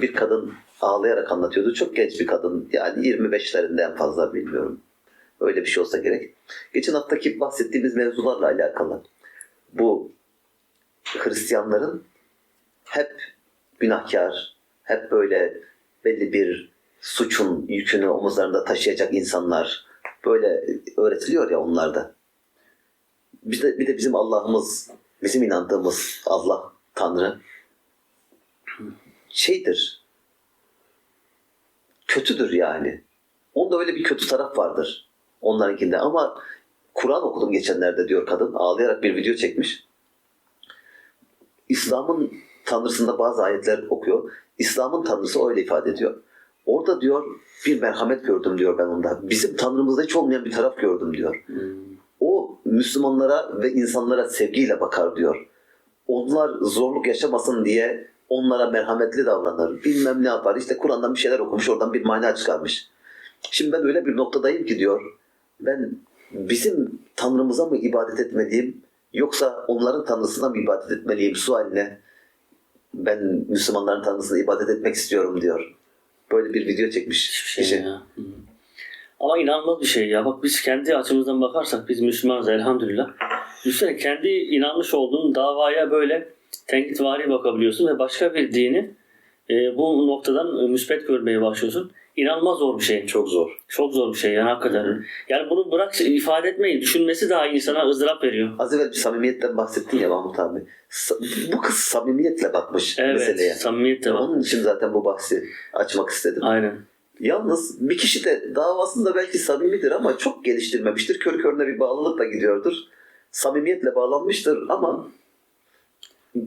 bir kadın ağlayarak anlatıyordu. Çok genç bir kadın. Yani 25'lerinde en fazla bilmiyorum. Öyle bir şey olsa gerek. Geçen haftaki bahsettiğimiz mevzularla alakalı. Bu Hristiyanların hep günahkar, hep böyle belli bir suçun yükünü omuzlarında taşıyacak insanlar böyle öğretiliyor ya onlarda. Bir de, bir de bizim Allah'ımız, bizim inandığımız Allah, Tanrı şeydir. Kötüdür yani. Onda öyle bir kötü taraf vardır. Onlarınkinde ama Kur'an okudum geçenlerde diyor kadın. Ağlayarak bir video çekmiş. İslam'ın tanrısında bazı ayetler okuyor. İslam'ın tanrısı öyle ifade ediyor. Orada diyor bir merhamet gördüm diyor ben onda. Bizim tanrımızda hiç olmayan bir taraf gördüm diyor. O Müslümanlara ve insanlara sevgiyle bakar diyor. Onlar zorluk yaşamasın diye onlara merhametli davranır. Bilmem ne yapar. İşte Kur'an'dan bir şeyler okumuş oradan bir mana çıkarmış. Şimdi ben öyle bir noktadayım ki diyor. Ben bizim tanrımıza mı ibadet etmeliyim yoksa onların tanrısına mı ibadet etmeliyim sualine ben Müslümanların tanrısına ibadet etmek istiyorum diyor. Böyle bir video çekmiş. Hiçbir şey ya. Hı. Ama inanılmaz bir şey ya. Bak biz kendi açımızdan bakarsak biz Müslümanız elhamdülillah. Düşünsene kendi inanmış olduğun davaya böyle tenkitvari bakabiliyorsun ve başka bir dini e, bu noktadan e, müspet görmeye başlıyorsun. İnanılmaz zor bir şey. Çok zor. Çok zor bir şey yani hakikaten. Yani bunu bırak ifade etmeyi, düşünmesi daha insana ızdırap veriyor. Az evvel bir samimiyetten bahsettin ya Mahmut abi. Bu kız samimiyetle bakmış Evet, meseleye. samimiyet de var. Onun için zaten bu bahsi açmak istedim. Aynen. Yalnız bir kişi de davasında belki samimidir ama çok geliştirmemiştir. Kör körüne bir bağlılıkla gidiyordur. Samimiyetle bağlanmıştır ama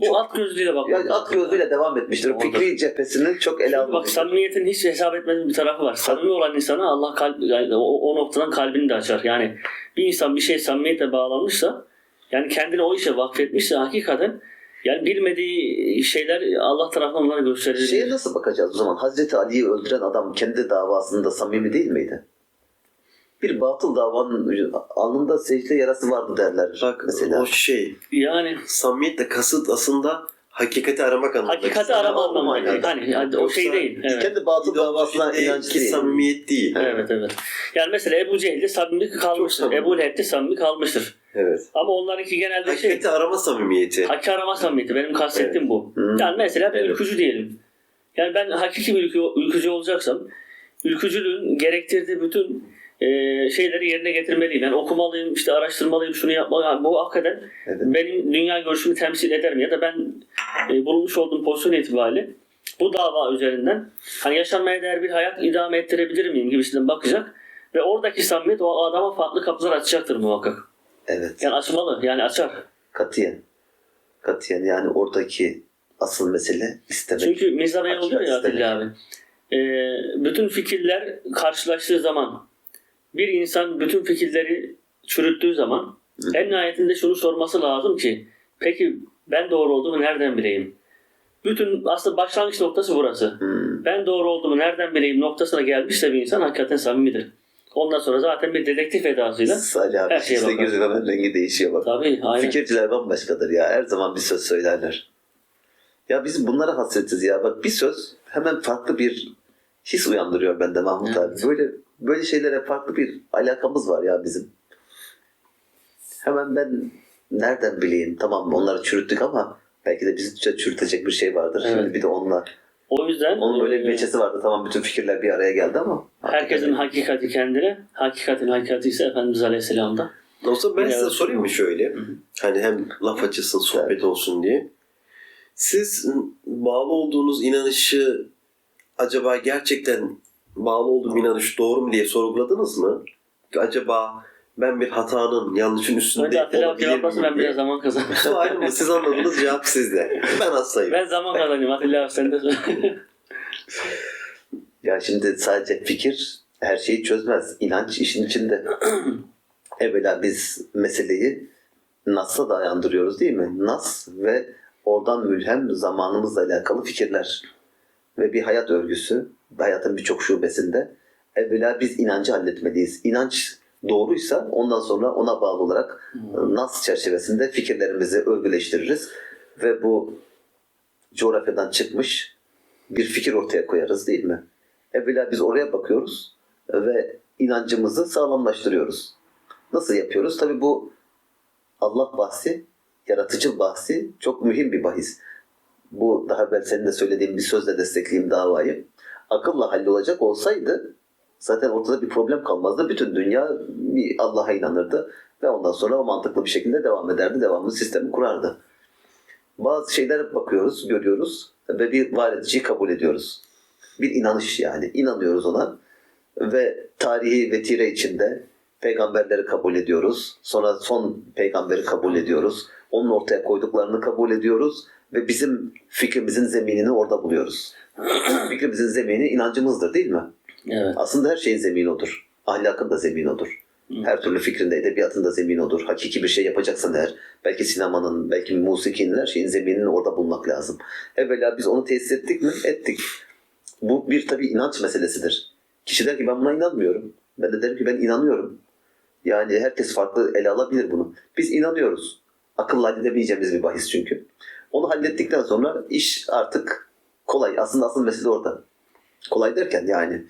Bu alt gözlüğüyle bak. yani at gözüyle devam etmiştir. Fikri cephesini çok ele Çünkü Bak samimiyetin hiç hesap etmediği bir tarafı var. Samimi olan insana Allah kalp, yani o, o noktadan kalbini de açar. Yani bir insan bir şey samimiyetle bağlanmışsa yani kendini o işe vakfetmişse hakikaten yani bilmediği şeyler Allah tarafından onlara gösterilir. Şeye nasıl bakacağız o zaman? Hazreti Ali'yi öldüren adam kendi davasında samimi değil miydi? Bir batıl davanın alnında secde yarası vardı derler Bak mesela. o şey Yani samimiyetle kasıt aslında hakikati aramak anlamında. hakikati arama Ama anlamında. Hani, hani o şey değil. Evet. Kendi batıl davasına inanç değil. samimiyet değil. Evet evet. Yani mesela Ebu Cehil'de samimi kalmıştır. samimi. Ebu Leheb'de samimi kalmıştır. Evet. Ama onlarınki genelde şey Hakikati arama samimiyeti. Hakiki arama samimiyeti. Benim kastettiğim bu. Hı. Yani mesela bir Evet. ülkücü diyelim. Yani ben hakiki bir ülkü, ülkücü olacaksam ülkücülüğün gerektirdiği bütün e, şeyleri yerine getirmeliyim. Yani okumalıyım, işte araştırmalıyım, şunu yapmalıyım. Yani bu hakikaten Evet. benim dünya görüşümü temsil eder mi? Ya da ben e, bulunmuş olduğum pozisyon itibariyle bu dava üzerinden hani yaşanmaya değer bir hayat idame ettirebilir miyim gibisinden bakacak. Ve oradaki samimiyet o adama farklı kapılar açacaktır muhakkak. Evet. Yani açmalı, yani açar. Katiyen. Katiyen yani oradaki asıl mesele istemek. Çünkü Açmak oluyor ya. Atilla abi. Ee, bütün fikirler karşılaştığı zaman bir insan bütün fikirleri çürüttüğü zaman Hı. en nihayetinde şunu sorması lazım ki peki ben doğru olduğumu nereden bileyim? Bütün aslında başlangıç noktası burası. Hmm. Ben doğru olduğumu nereden bileyim noktasına gelmişse bir insan hakikaten samimidir. Ondan sonra zaten bir dedektif edasıyla Sadece abi Her şeye bakar. hemen rengi değişiyor bak. tabii aynen. Fikirciler bambaşkadır ya. Her zaman bir söz söylerler. Ya biz bunlara hasretiz ya. Bak bir söz hemen farklı bir his uyandırıyor bende Mahmut abi. Evet. Böyle böyle şeylere farklı bir alakamız var ya bizim. Hemen ben nereden bileyim? Tamam onları çürüttük ama belki de bizi çürütecek bir şey vardır. Evet. Şimdi bir de onunla. O yüzden Onun böyle bir e, beçesi vardı. Tamam bütün fikirler bir araya geldi ama. herkesin hakikati kendine, hakikatin hakikati ise Efendimiz Aleyhisselam'da. Zaman ben Evet. size sorayım mı şöyle? Hani hem laf açılsın, sohbet olsun diye. Siz bağlı olduğunuz inanışı acaba gerçekten bağlı olduğum inanış doğru mu diye sorguladınız mı? Acaba ben bir hatanın, yanlışın üstünde Atilla abi olabilir ben miyim diye. biraz zaman. Bu ayrı mı? Siz anladınız cevap sizde. Ben hastayım. ben zaman kazanayım Atilla abi sen de. Ya şimdi sadece fikir her şeyi çözmez. İnanç işin içinde. Evvela biz meseleyi Nas'a dayandırıyoruz değil mi? Nas ve oradan mülhem zamanımızla alakalı fikirler ve bir hayat örgüsü hayatın birçok şubesinde evvela biz inancı halletmeliyiz. İnanç doğruysa ondan sonra ona bağlı olarak Nas çerçevesinde fikirlerimizi örgüleştiririz ve bu coğrafyadan çıkmış bir fikir ortaya koyarız değil mi? Evvela biz oraya bakıyoruz ve inancımızı sağlamlaştırıyoruz. Nasıl yapıyoruz? Tabii bu Allah bahsi, yaratıcı bahsi çok mühim bir bahis. Bu daha evvel senin de söylediğin bir sözle destekleyeyim davayı. Akılla hallolacak olsaydı zaten ortada bir problem kalmazdı. Bütün dünya bir Allah'a inanırdı ve ondan sonra o mantıklı bir şekilde devam ederdi. Devamlı sistemi kurardı. Bazı şeylere bakıyoruz, görüyoruz ve bir var ediciyi kabul ediyoruz. Bir inanış yani. inanıyoruz ona ve tarihi vetire içinde peygamberleri kabul ediyoruz. Sonra son peygamberi kabul ediyoruz. Onun ortaya koyduklarını kabul ediyoruz ve bizim fikrimizin zeminini orada buluyoruz. fikrimizin zemini inancımızdır değil mi? Evet. Aslında her şeyin zemini odur. Ahlakın da zemini odur. Her türlü fikrinde, edebiyatın da zemini odur. Hakiki bir şey yapacaksan eğer, belki sinemanın, belki musikinin, her şeyin zeminini orada bulmak lazım. Evvela biz onu tesis ettik mi? Ettik. Bu bir tabii inanç meselesidir. Kişi der ki ben buna inanmıyorum. Ben de derim ki ben inanıyorum. Yani herkes farklı ele alabilir bunu. Biz inanıyoruz. Akılla halledebileceğimiz bir bahis çünkü. Onu hallettikten sonra iş artık kolay. Aslında asıl mesele orada. Kolay derken yani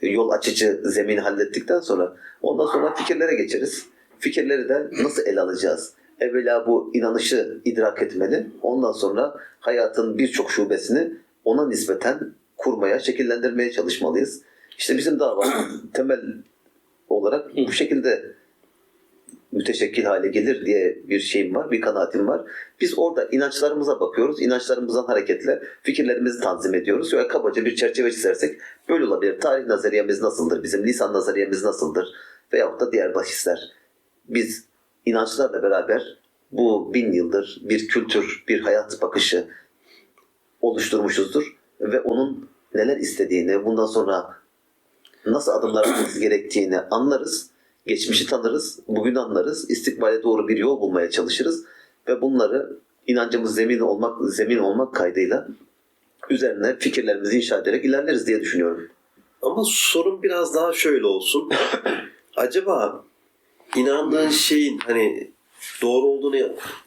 yol açıcı zemini hallettikten sonra ondan sonra fikirlere geçeriz. Fikirleri de nasıl ele alacağız? Evvela bu inanışı idrak etmeli. Ondan sonra hayatın birçok şubesini ona nispeten kurmaya, şekillendirmeye çalışmalıyız. İşte bizim dava temel olarak bu şekilde müteşekkil hale gelir diye bir şeyim var, bir kanaatim var. Biz orada inançlarımıza bakıyoruz. İnançlarımızdan hareketle fikirlerimizi tanzim ediyoruz. Şöyle kabaca bir çerçeve çizersek böyle olabilir. Tarih nazariyemiz nasıldır? Bizim lisan nazariyemiz nasıldır? Veyahut da diğer bahisler. Biz inançlarla beraber bu bin yıldır bir kültür, bir hayat bakışı oluşturmuşuzdur. Ve onun neler istediğini, bundan sonra nasıl adımlar atmamız gerektiğini anlarız. Geçmişi tanırız, bugün anlarız, istikbale doğru bir yol bulmaya çalışırız ve bunları inancımız zemin olmak zemin olmak kaydıyla üzerine fikirlerimizi inşa ederek ilerleriz diye düşünüyorum. Ama sorun biraz daha şöyle olsun. Acaba inandığın şeyin hani doğru olduğunu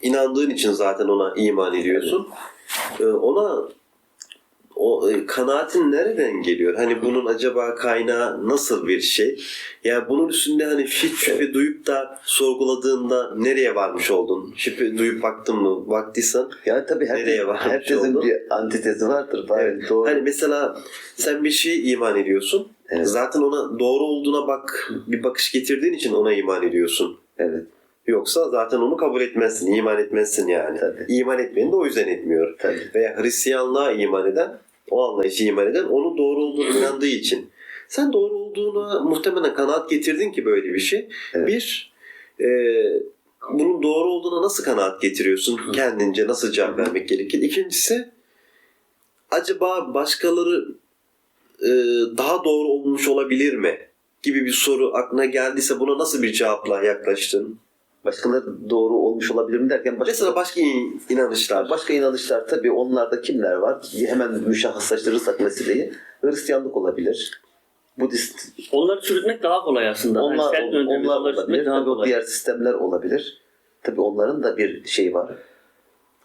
inandığın için zaten ona iman ediyorsun. Ee, Ona o e, kanaatin nereden geliyor? Hani bunun acaba kaynağı nasıl bir şey? Ya bunun üstünde hani hiç şüphe duyup da sorguladığında nereye varmış oldun? Şüphe duyup baktın mı? Baktıysan Yani tabii herkes, Nereye varmış herkesin oldu? bir antitezi vardır. Bari Evet. Doğru. Hani mesela sen bir şeye iman ediyorsun. Evet. Zaten ona doğru olduğuna bak bir bakış getirdiğin için ona iman ediyorsun. Evet, Yoksa zaten onu kabul etmezsin, iman etmezsin yani. Tabii. İman etmeyen de o yüzden etmiyor. tabii. Veya Hristiyanlığa iman eden, o anlayışı iman eden onun doğru olduğunu inandığı için. Sen doğru olduğuna muhtemelen kanaat getirdin ki böyle bir şey. Evet. Bir, e, bunun doğru olduğuna nasıl kanaat getiriyorsun? Kendince nasıl cevap vermek gerekir? İkincisi, acaba başkaları e, daha doğru olmuş olabilir mi? Gibi bir soru aklına geldiyse buna nasıl bir cevapla yaklaştın? Başkaları doğru olmuş olabilir mi derken başka, Mesela başka in- inanışlar. başka inanışlar tabii onlarda kimler var? Hemen müşahhaslaştırırsak meseleyi. Hristiyanlık olabilir. Budist Onları çürütmek daha kolay aslında. onlar, döndüğümüz onlar olabilir. daha Tabii o kolay. diğer sistemler olabilir. Tabii onların da bir şey var.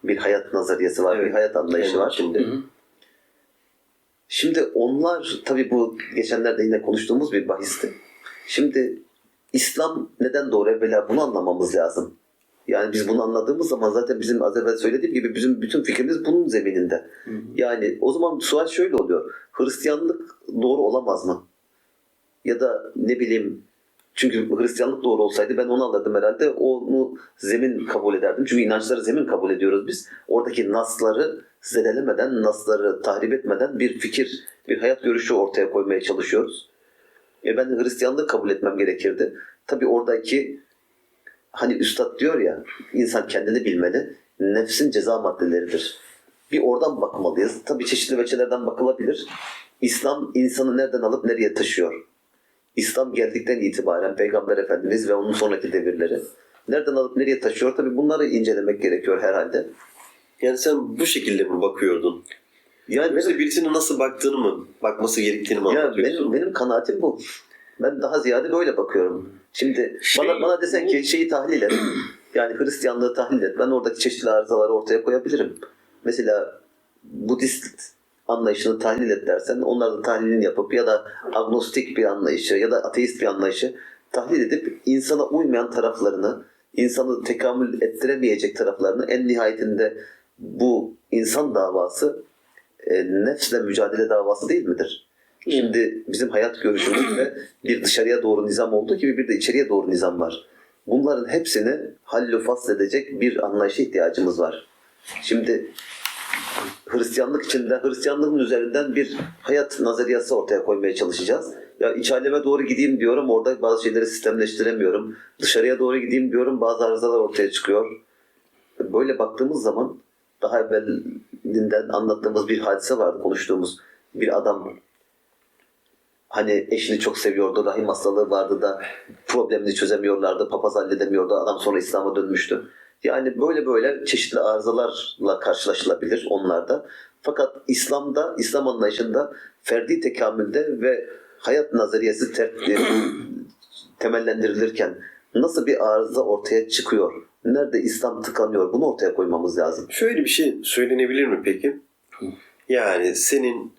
Bir hayat nazariyesi var, Evet. bir hayat anlayışı var. Şimdi. Hı hı. Şimdi onlar tabii bu geçenlerde yine konuştuğumuz bir bahisti. Şimdi İslam neden doğru evvela bunu anlamamız lazım. Yani biz bunu anladığımız zaman zaten bizim az evvel söylediğim gibi bizim bütün fikrimiz bunun zemininde. Hı hı. Yani o zaman sual şöyle oluyor. Hristiyanlık doğru olamaz mı? Ya da ne bileyim çünkü Hristiyanlık doğru olsaydı ben onu anladım herhalde. Onu zemin kabul ederdim. Çünkü inançları zemin kabul ediyoruz biz. Oradaki nasları zedelemeden, nasları tahrip etmeden bir fikir, bir hayat görüşü ortaya koymaya çalışıyoruz. E ben de Hristiyanlığı kabul etmem gerekirdi. Tabii oradaki hani üstad diyor ya insan kendini bilmeli. Nefsin ceza maddeleridir. Bir oradan bakmalıyız. Tabii çeşitli veçelerden bakılabilir. İslam insanı nereden alıp nereye taşıyor? İslam geldikten itibaren Peygamber Efendimiz ve onun sonraki devirleri nereden alıp nereye taşıyor? Tabii bunları incelemek gerekiyor herhalde. Yani sen bu şekilde mi bakıyordun? Yani benim, birisinin nasıl baktığını mı, bakması gerektiğini mi ya benim, benim kanaatim bu. Ben daha ziyade böyle bakıyorum. Şimdi Şey, bana, bana desen ki şeyi tahlil et. Yani Hristiyanlığı tahlil et. Ben oradaki çeşitli arızaları ortaya koyabilirim. Mesela Budist anlayışını tahlil et dersen onlar da tahlilini yapıp ya da agnostik bir anlayışı ya da ateist bir anlayışı tahlil edip insana uymayan taraflarını, insanı tekamül ettiremeyecek taraflarını en nihayetinde bu insan davası e, nefsle mücadele davası değil midir? Şimdi bizim hayat görüşümüzde bir dışarıya doğru nizam olduğu gibi bir de içeriye doğru nizam var. Bunların hepsini hallü fasledecek bir anlayışa ihtiyacımız var. Şimdi Hristiyanlık içinde Hristiyanlığın üzerinden bir hayat nazariyası ortaya koymaya çalışacağız. Ya iç aleme doğru gideyim diyorum orada bazı şeyleri sistemleştiremiyorum. Dışarıya doğru gideyim diyorum bazı arızalar ortaya çıkıyor. Böyle baktığımız zaman daha evvelinden anlattığımız bir hadise vardı konuştuğumuz. Bir adam hani eşini çok seviyordu, rahim hastalığı vardı da problemini çözemiyorlardı, papaz halledemiyordu, adam sonra İslam'a dönmüştü. Yani böyle böyle çeşitli arızalarla karşılaşılabilir onlarda. Fakat İslam'da, İslam anlayışında ferdi tekamülde ve hayat nazariyesi ter- temellendirilirken nasıl bir arıza ortaya çıkıyor? Nerede İslam tıkanıyor? Bunu ortaya koymamız lazım. Şöyle bir şey söylenebilir mi peki? Yani senin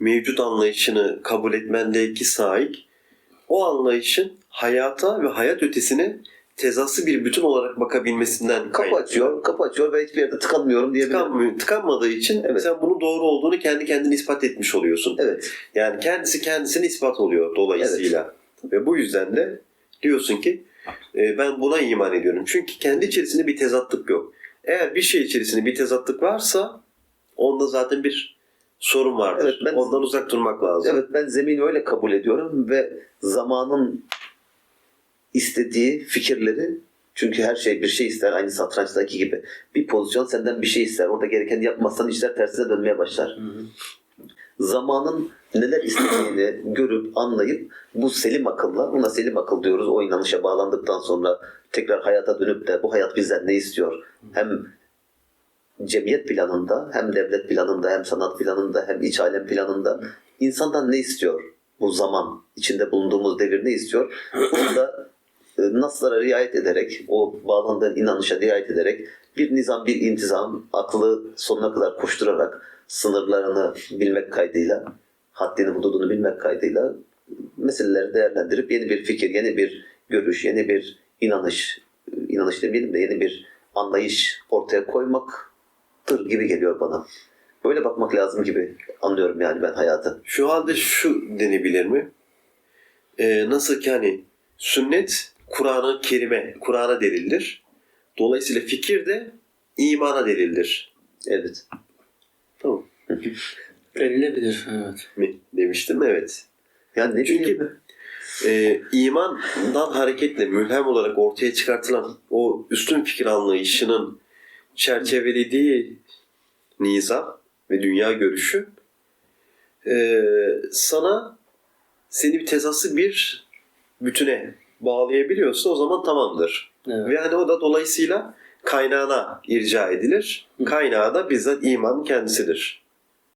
mevcut anlayışını kabul etmendeki sahip o anlayışın hayata ve hayat ötesine tezası bir bütün olarak bakabilmesinden Kapı açıyor, kapı açıyor ve hiçbir yerde tıkanmıyorum. Tıkanmıyor, tıkanmadığı için Evet. sen bunun doğru olduğunu kendi kendine ispat etmiş oluyorsun. Evet, Yani kendisi kendisine ispat oluyor dolayısıyla. Ve bu yüzden de diyorsun ki e, ben buna iman ediyorum. Çünkü kendi içerisinde bir tezatlık yok. Eğer bir şey içerisinde bir tezatlık varsa onda zaten bir sorun vardır. Evet, ben- Ondan uzak durmak lazım. evet ben zemini öyle kabul ediyorum ve zamanın istediği fikirleri çünkü her şey bir şey ister aynı satrançtaki gibi. Bir pozisyon senden bir şey ister. Orada gerekeni yapmazsan işler tersine dönmeye başlar. Zamanın neler istediğini görüp anlayıp bu selim akılla, buna selim akıl diyoruz o inanışa bağlandıktan sonra tekrar hayata dönüp de bu hayat bizden ne istiyor? Hem cemiyet planında, hem devlet planında, hem sanat planında, hem iç alem planında insandan ne istiyor bu zaman? içinde bulunduğumuz devir ne istiyor? Bunu da e, naslara riayet ederek, o bağlandığın inanışa riayet ederek bir nizam, bir intizam, aklı sonuna kadar koşturarak sınırlarını bilmek kaydıyla, haddini, hududunu bilmek kaydıyla meseleleri değerlendirip yeni bir fikir, yeni bir görüş, yeni bir inanış, inanış demeyelim de yeni bir anlayış ortaya koymaktır gibi geliyor bana. Böyle bakmak lazım gibi anlıyorum yani ben hayatı. Şu halde şu denebilir mi? Ee, nasıl ki hani sünnet Kur'an'a kerime, Kur'an'a delildir. Dolayısıyla fikir de imana delildir. Evet. Denilebilir. Evet. Mi? Demiştim evet. Yani ne Çünkü- bileyim, Ee, imandan hareketle mülhem olarak ortaya çıkartılan o üstün fikir anlayışının çerçevelediği nizam ve dünya görüşü ee, sana seni bir tezası bir bütüne bağlayabiliyorsa o zaman tamamdır. Evet. Ve hani o da dolayısıyla kaynağına irca edilir. Kaynağı da bizzat imanın kendisidir.